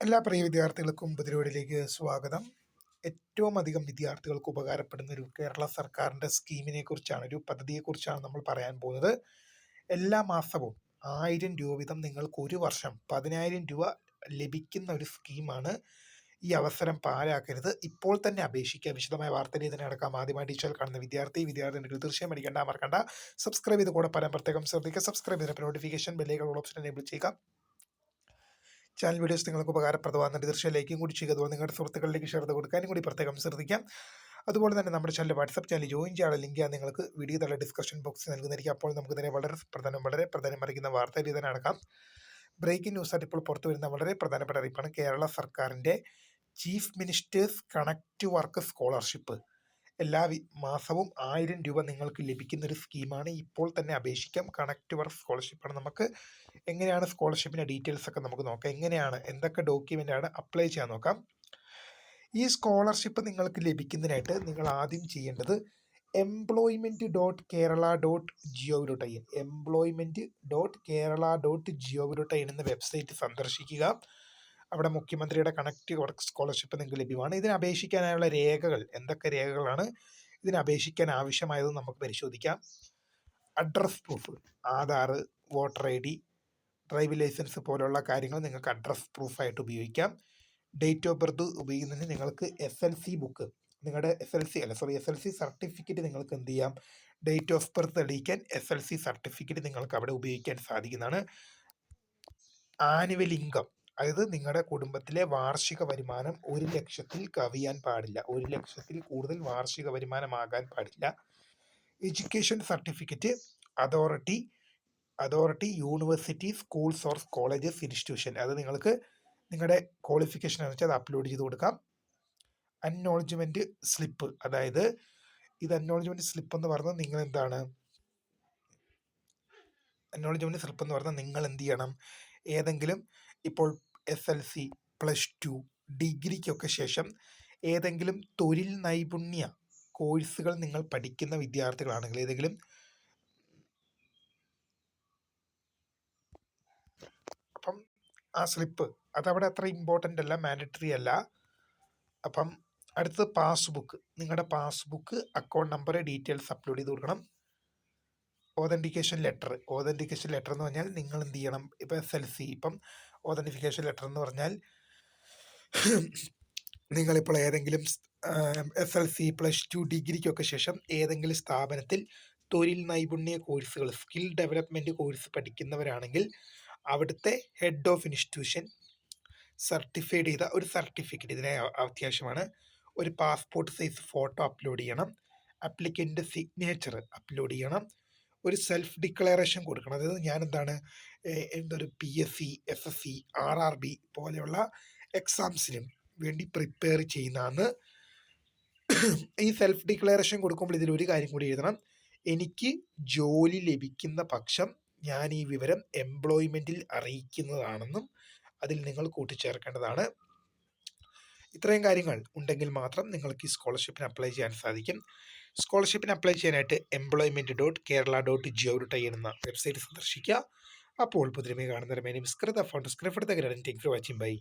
എല്ലാ പ്രിയ വിദ്യാർത്ഥികൾക്കും പുതിരോടിലേക്ക് സ്വാഗതം. ഏറ്റവും അധികം വിദ്യാർത്ഥികൾക്ക് ഉപകാരപ്പെടുന്ന ഒരു കേരള സർക്കാരിന്റെ സ്കീമിനെ കുറിച്ചാണ് ഒരു പദ്ധതിയെക്കുറിച്ചാണ് നമ്മൾ പറയാൻ പോകുന്നത്. എല്ലാ മാസവും ആയിരം രൂപ വീതം നിങ്ങൾക്ക് ഒരു വർഷം പതിനായിരം രൂപ ലഭിക്കുന്ന ഒരു സ്കീമാണ് ഈ അവസരം പാഴാക്കരുത്. ഇപ്പോൾ തന്നെ അപേക്ഷിക്കുക. വിശദമായ വാർത്തയിൽ തന്നെ അടക്കാം ആദ്യമായി ടീച്ചർ കാണുന്ന വിദ്യാർത്ഥി വിദ്യാർത്ഥിനികൾ തീർച്ചയായും അടിക്കേണ്ട മറക്കണ്ട. സബ്സ്ക്രൈബ് ചെയ്ത് കൂടെ പറയാൻ പ്രത്യേകം ശ്രദ്ധിക്കുക. സബ്സ്ക്രൈബ് ചെയ്തിട്ട് നോട്ടിഫിക്കേഷൻ ബെല്ലുകൾ ഓപ്ഷൻ എനേബിൾ ചെയ്യുക. ചാനൽ വീഡിയോസ് നിങ്ങൾക്ക് ഉപകാരപ്രദമാകുന്നുണ്ട്. തീർച്ചയായും ലൈക്കും കൂടി ചെയ്യുക. അതുപോലെ നിങ്ങളുടെ സുഹൃത്തുക്കളിലേക്ക് ഷെയർ കൊടുക്കാനും കൂടി പ്രത്യേകം ശ്രദ്ധിക്കാം. അതുപോലെ തന്നെ നമ്മുടെ ചാനൽ വാട്സപ്പ് ചാനൽ ജോയിൻ ചെയ്യാനുള്ള ലിങ്ക് നിങ്ങൾക്ക് വീഡിയോ തള്ള ഡിസ്കഷൻ ബോക്സിൽ നൽകുന്നതായിരിക്കും. അപ്പോൾ നമുക്ക് തന്നെ വളരെ പ്രധാനം വളരെ പ്രധാനം അറിയിക്കുന്ന വാർത്ത തന്നെ നടക്കാം ബ്രേക്കിംഗ് ന്യൂസ് ന്യൂസായിട്ട് ഇപ്പോൾ പുറത്തു വരുന്ന വളരെ പ്രധാനപ്പെട്ട അറിയിപ്പാണ് കേരള സർക്കാരിന്റെ chief minister's connect work scholarship. എല്ലാ മാസവും ആയിരം രൂപ നിങ്ങൾക്ക് ലഭിക്കുന്ന ഒരു സ്കീമാണ്. ഇപ്പോൾ തന്നെ അപേക്ഷിക്കാം. കണക്ട് വർക്ക് സ്കോളർഷിപ്പാണ് നമുക്ക് എങ്ങനെയാണ് സ്കോളർഷിപ്പിന്റെ ഡീറ്റെയിൽസ് ഒക്കെ നമുക്ക് നോക്കാം. എങ്ങനെയാണ് എന്തൊക്കെ ഡോക്യുമെന്റ് ആണ് അപ്ലൈ ചെയ്യാൻ നോക്കാം. ഈ സ്കോളർഷിപ്പ് നിങ്ങൾക്ക് ലഭിക്കുന്നതിനായിട്ട് നിങ്ങൾ ആദ്യം ചെയ്യേണ്ടത് employment dot Kerala dot G O V dot I N employment dot Kerala dot G O V dot I N എന്ന വെബ്സൈറ്റ് സന്ദർശിക്കുക. അവിടെ മുഖ്യമന്ത്രിയുടെ കണക്ട് വർക്ക് സ്കോളർഷിപ്പ് നിങ്ങൾക്ക് ലഭ്യമാണ്. ഇതിന് അപേക്ഷിക്കാനായുള്ള രേഖകൾ എന്തൊക്കെ രേഖകളാണ് ഇതിന് അപേക്ഷിക്കാൻ ആവശ്യമായത് നമുക്ക് പരിശോധിക്കാം. Address proof Aadhaar voter I D driving licence പോലുള്ള കാര്യങ്ങൾ നിങ്ങൾക്ക് അഡ്രസ് പ്രൂഫായിട്ട് ഉപയോഗിക്കാം. ഡേറ്റ് ഓഫ് ബർത്ത് ഉപയോഗിക്കുന്നതിന് നിങ്ങൾക്ക് എസ് എൽ സി ബുക്ക് നിങ്ങളുടെ എസ് എൽ സി അല്ല sorry S L C certificate നിങ്ങൾക്ക് എന്ത് ചെയ്യാം? ഡേറ്റ് ഓഫ് ബർത്ത് തെളിയിക്കാൻ എസ് എൽ സി സർട്ടിഫിക്കറ്റ് നിങ്ങൾക്ക് അവിടെ ഉപയോഗിക്കാൻ സാധിക്കുന്നതാണ്. ആനുവൽ ഇൻകം അതായത് നിങ്ങളുടെ കുടുംബത്തിലെ വാർഷിക വരുമാനം ഒരു ലക്ഷത്തിൽ കവിയാൻ പാടില്ല. ഒരു ലക്ഷത്തിൽ കൂടുതൽ വാർഷിക വരുമാനമാകാൻ പാടില്ല. Education certificate authority authority university schools or colleges institution. അത് നിങ്ങൾക്ക് നിങ്ങളുടെ ക്വാളിഫിക്കേഷൻ എന്ന് വെച്ചാൽ അത് അപ്ലോഡ് ചെയ്ത് കൊടുക്കാം. Acknowledgement slip. അതായത് ഇത് അക്നോളജ്മെന്റ് സ്ലിപ്പ് എന്ന് പറഞ്ഞാൽ നിങ്ങൾ എന്താണ് അക്നോളജ്മെന്റ് സ്ലിപ്പ് എന്ന് പറഞ്ഞാൽ നിങ്ങൾ എന്ത് ചെയ്യണം? ഏതെങ്കിലും ഇപ്പോൾ S L C plus two ഡിഗ്രിക്കൊക്കെ ശേഷം ഏതെങ്കിലും തൊഴിൽ നൈപുണ്യ കോഴ്സുകൾ നിങ്ങൾ പഠിക്കുന്ന വിദ്യാർത്ഥികളാണെങ്കിൽ ഏതെങ്കിലും അപ്പം ആ സ്ലിപ്പ് അതവിടെ അത്ര ഇമ്പോർട്ടന്റ് അല്ല മാൻഡറ്ററി അല്ല. അപ്പം അടുത്തത് പാസ്ബുക്ക്. നിങ്ങളുടെ passbook account number details upload ചെയ്ത് കൊടുക്കണം. ഓതന്റിക്കേഷൻ ലെറ്റർ ഓതന്റിക്കേഷൻ ലെറ്റർ എന്ന് പറഞ്ഞാൽ നിങ്ങൾ എന്ത് ചെയ്യണം? ഇപ്പം എസ് എൽ സി ഇപ്പം ഓതന്റിഫിക്കേഷൻ ലെറ്റർ എന്ന് പറഞ്ഞാൽ നിങ്ങളിപ്പോൾ ഏതെങ്കിലും S L C plus two ഡിഗ്രിക്കൊക്കെ ശേഷം ഏതെങ്കിലും സ്ഥാപനത്തിൽ തൊഴിൽ നൈപുണ്യ കോഴ്സുകൾ സ്കിൽ ഡെവലപ്മെന്റ് കോഴ്സ് പഠിക്കുന്നവരാണെങ്കിൽ അവിടുത്തെ ഹെഡ് ഓഫ് ഇൻസ്റ്റിറ്റ്യൂഷൻ സർട്ടിഫൈഡ് ചെയ്ത ഒരു സർട്ടിഫിക്കറ്റ് ഇതിനെ അത്യാവശ്യമാണ്. ഒരു പാസ്പോർട്ട് സൈസ് ഫോട്ടോ അപ്ലോഡ് ചെയ്യണം. അപ്ലിക്കന്റെ സിഗ്നേച്ചർ അപ്ലോഡ് ചെയ്യണം. ഒരു സെൽഫ് ഡിക്ലറേഷൻ കൊടുക്കണം. അതായത് ഞാൻ എന്താണ് എന്തൊരു P S C S S C R R B പോലെയുള്ള എക്സാംസിനും വേണ്ടി പ്രിപ്പയർ ചെയ്യുന്നതാണ്. ഈ സെൽഫ് ഡിക്ലറേഷൻ കൊടുക്കുമ്പോൾ ഇതിൽ ഒരു കാര്യം കൂടി എഴുതണം. എനിക്ക് ജോലി ലഭിക്കുന്ന പക്ഷം ഞാൻ ഈ വിവരം എംപ്ലോയ്മെന്റിൽ അറിയിക്കുന്നതാണെന്നും അതിൽ നിങ്ങൾ കൂട്ടിച്ചേർക്കേണ്ടതാണ്. ഇത്രയും കാര്യങ്ങൾ ഉണ്ടെങ്കിൽ മാത്രം നിങ്ങൾക്ക് ഈ സ്കോളർഷിപ്പിന് അപ്ലൈ ചെയ്യാൻ സാധിക്കും. സ്കോളർഷിപ്പിന് അപ്ലൈ ചെയ്യാനായിട്ട് employment dot Kerala dot G O dot എന്ന വെബ്സൈറ്റ് സന്ദർശിക്കുക. അപ്പോൾ പുതിരമേ കാണുന്നവരെ മേനിസ്കൃത സ്കൃത ഫോൺ സ്ക്രിപ്റ്റ് തകരാൻ ഫോർ വാച്ചിങ് ബൈ